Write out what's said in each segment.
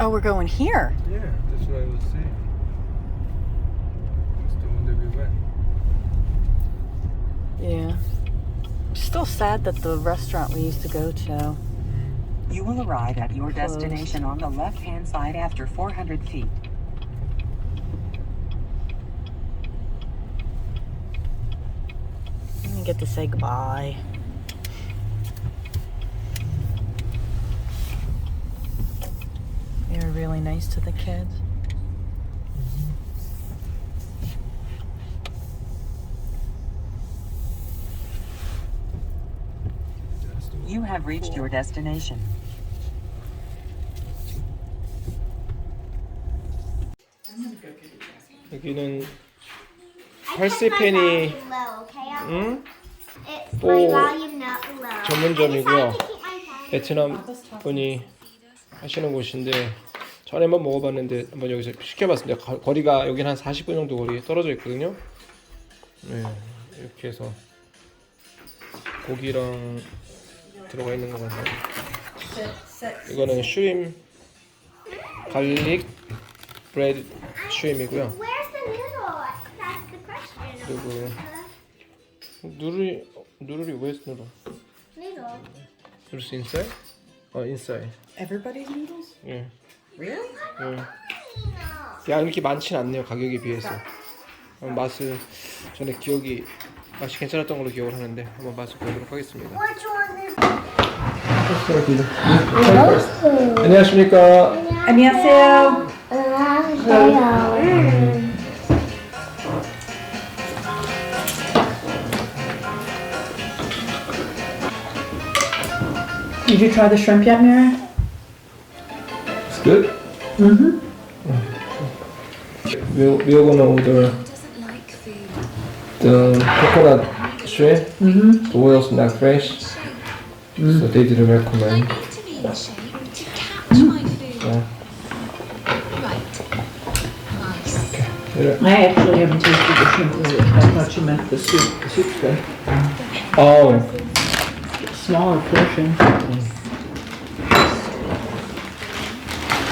Oh, we're going here. Yeah, that's what I was saying. That's the one that we went. Yeah. Still sad that the restaurant we used to go to. You will arrive at your Closed. destination on the left-hand side after 400 feet. I didn't get to say goodbye. They were really nice to the kids. That's the one. You have reached your destination. 여기는 I 팔세 put my 펜이 volume low, okay? I'll- 응? It's 오, my volume not low. 전문점이고요. I decided to keep my volume. 베트남 분이 하시는 곳인데 전에 한번 먹어봤는데 한번 여기서 시켜봤습니다. 거- 거리가 여긴 한 40분 정도 거리 떨어져 있거든요. 네, 이렇게 해서 고기랑 들어가 있는 것 같네요. 이거는 슈림 갈릭 브레드 슈림이고요. Where's the noodle? That's the question. 그리고 Uh, 누르리 누르리 where's 누르? noodle. 누르스 inside? 어 inside. Everybody's noodles? 예. Really? 예. 양 이렇게 많진 않네요 가격에 비해서 어, 맛을 전에 기억이 맛이 괜찮았던 걸로 기억을 하는데 한번 맛을 보도록 하겠습니다 is 안녕하십니까 안녕하세요. 안녕하세요. Did you try the shrimp yet, Mary? It's good? Mm-hmm. We're, we're gonna order doesn't like food. the coconut shrimp mm-hmm. the oil's not fresh so they didn't recommend Like to be in shape to catch my food. Yeah. Right. Nice. Yeah. I actually haven't tasted the shrimp really. I thought you meant the soup. The soup's good. Oh, Smaller portion.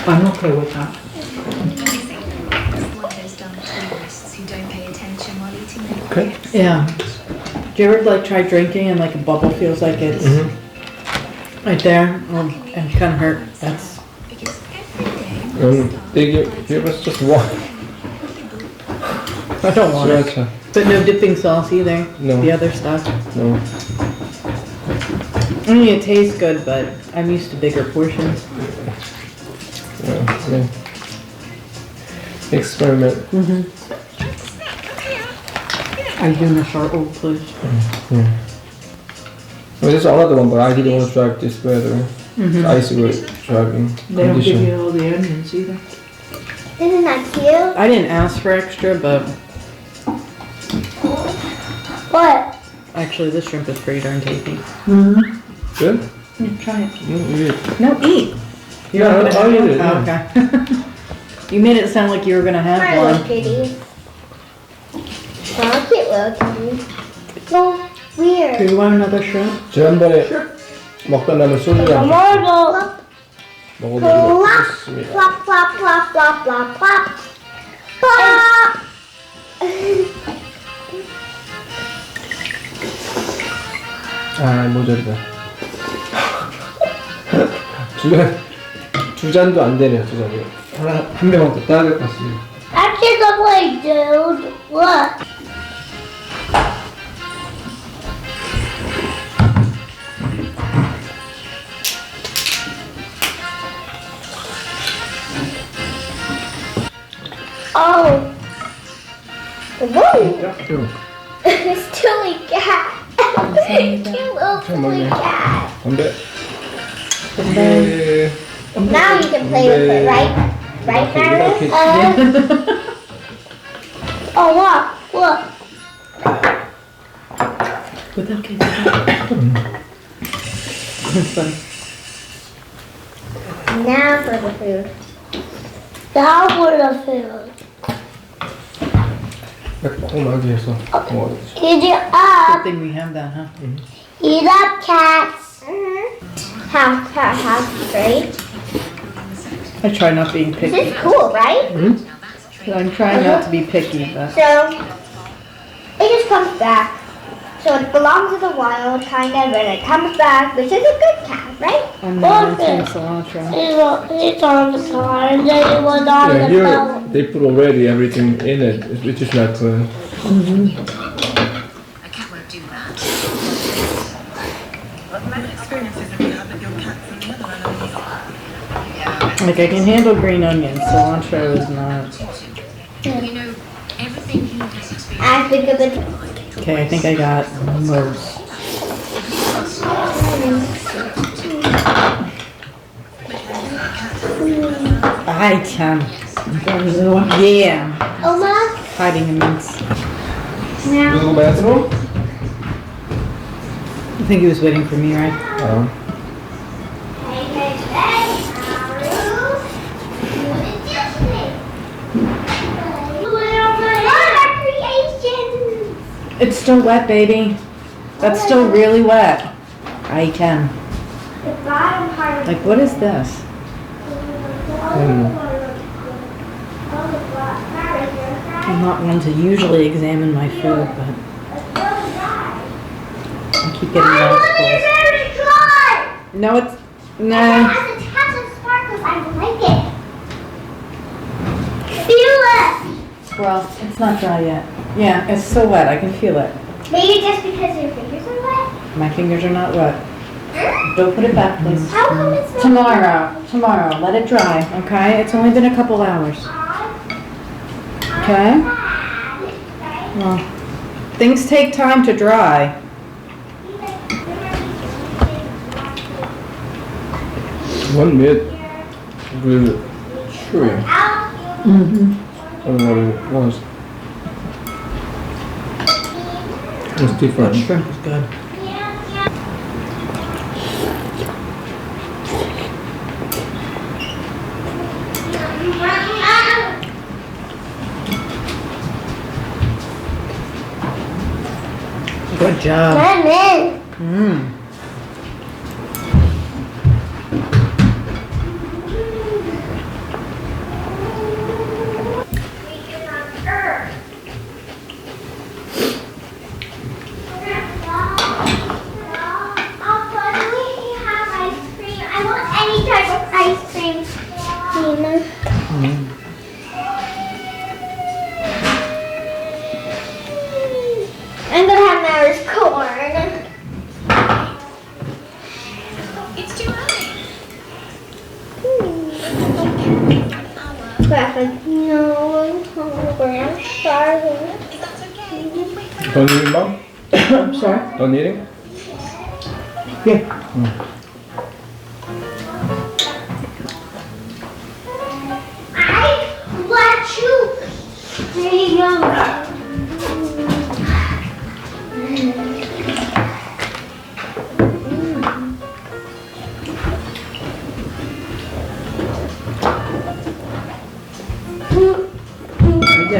I'm okay with that. Amazing. It's one of those dumb tourists who don't pay attention while eating their okay. Yeah. Do you ever like try drinking and like a bubble feels like it's right there um, and kind of hurt? That's Because every day Um, they give, give us just one I don't want it. sriracha. But no dipping sauce either. No. The other stuff. No. I mean, it tastes good, but I'm used to bigger portions. Yeah, yeah. Experiment. Are you doing a short old place? Well, there's another one, but I didn't want to drive this weather. Ice road driving They don't give you all the onions either. Isn't that cute? I didn't ask for extra, but What? actually, this shrimp is pretty darn tasty. Hmm. Good? Yeah, try it. Mm, yeah. No, eat. You're Yeah, not gonna I'll have eat it, one? yeah. Oh, okay. you made it sound like you were gonna have My little one. kitties. Oh, cute little kitties. So Do weird. you want another shrimp? 지난번에 먹다 남은 소주랑 Marble. 먹어보도록 하겠습니다. Plop, plop, plop, plop, plop, plop. Plop. 아, 모자르다. 두 잔, 두 잔도 안 되네요, 두 잔이. 하나, 한 병만 더 따야 될 것 같습니다. 앞에 서가 있어요. 와. 아우. 뭐? 응. Still we 캣 감사합니다. 캣 건배. 건배. 예. Now you can play with it, right? Right, Marilyn? Uh, oh, look, look. Without kids. That's funny. Now for the food. Now for the food. Hold on to yourself. Okay. Eat it up. Good thing we have that, huh? Mm -hmm. Eat up, cats. Mm -hmm. Half, half, half straight. I try not being This picky. is cool, right? Hmm? I'm trying not to be picky, uh-huh. but So it just comes back. So it belongs in the wild, kind of, and it comes back, which is a good cat, right? I'm not into cilantro. It's on the car, and then it was on Yeah, here they put already everything in it, which is not good. A cat won't do that. Like I can handle green onions, cilantro is not. You know, everything he has experienced. I think of it. Okay, I think I got most. I can. Yeah, Oma, hiding in mints. now. Go bathroom? I think he was waiting for me, right? Oh. It's still wet, baby. That's still really wet. I can. Like, what is this? Hmm. I'm not one to usually examine my food, but I keep getting mouthfuls. No, it's no. Has a touch of sparkles, I like it. Feel it! Well, it's not dry yet. Yeah, it's so wet. I can feel it. Maybe just because your fingers are wet? My fingers are not wet. Don't put it back, mm-hmm. please. How come it's not? Tomorrow, tomorrow, let it dry, okay? It's only been a couple hours, okay? Well, things take time to dry. One meat with chewy. I don't know what it was. It's different. Shrimp is good. Good job. Mmm. No, I'm hungry. I'm starving. Is that okay? We'll wait for Don't eating, mom? I'm sorry? Don't eating? Yeah. I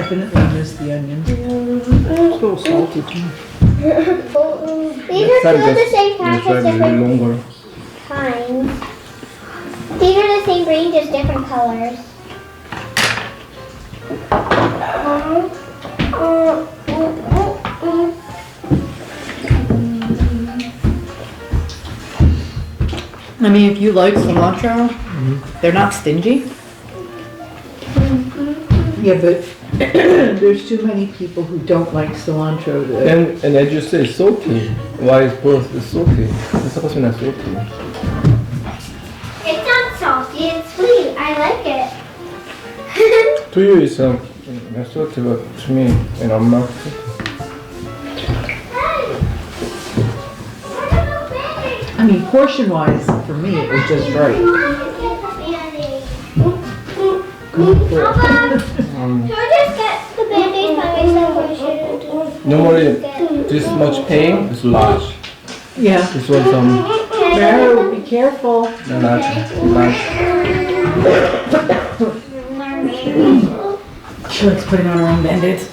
definitely miss the onions. It's a little salty too. These are two of the same Next packets, time will be different longer. kinds. These are the same range, just different colors. I mean, if you like cilantro, mm-hmm. they're not stingy. Mm-hmm. Yeah, but there's too many people who don't like cilantro to. And, and as you say, salty. Why is both is salty? It's supposed to be not salty. It's not salty, it's sweet. I like it. To you it's um, not salty, but to me and 엄마 I mean, portion wise, for me, it was just right. um, normally this much pain is large. Yeah. This was um, No, be careful. not large, large. She likes putting on her own band-aids.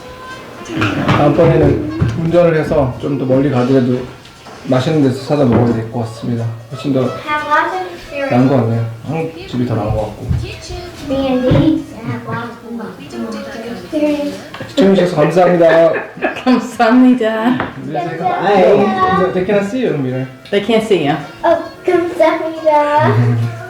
다음번에는 운전을 해서 좀 더 멀리 가더라도 맛있는 데서 사다 먹어야 될 것 같습니다. 훨씬 더. 나은 것 같네요. 한국 집이 더 나은 것 같고. YouTube. B&D and have lots of fun. experience. 시청해주셔서 감사합니다. 감사합니다. They cannot see you, Mira. They can't see you. Oh, 감사합니다.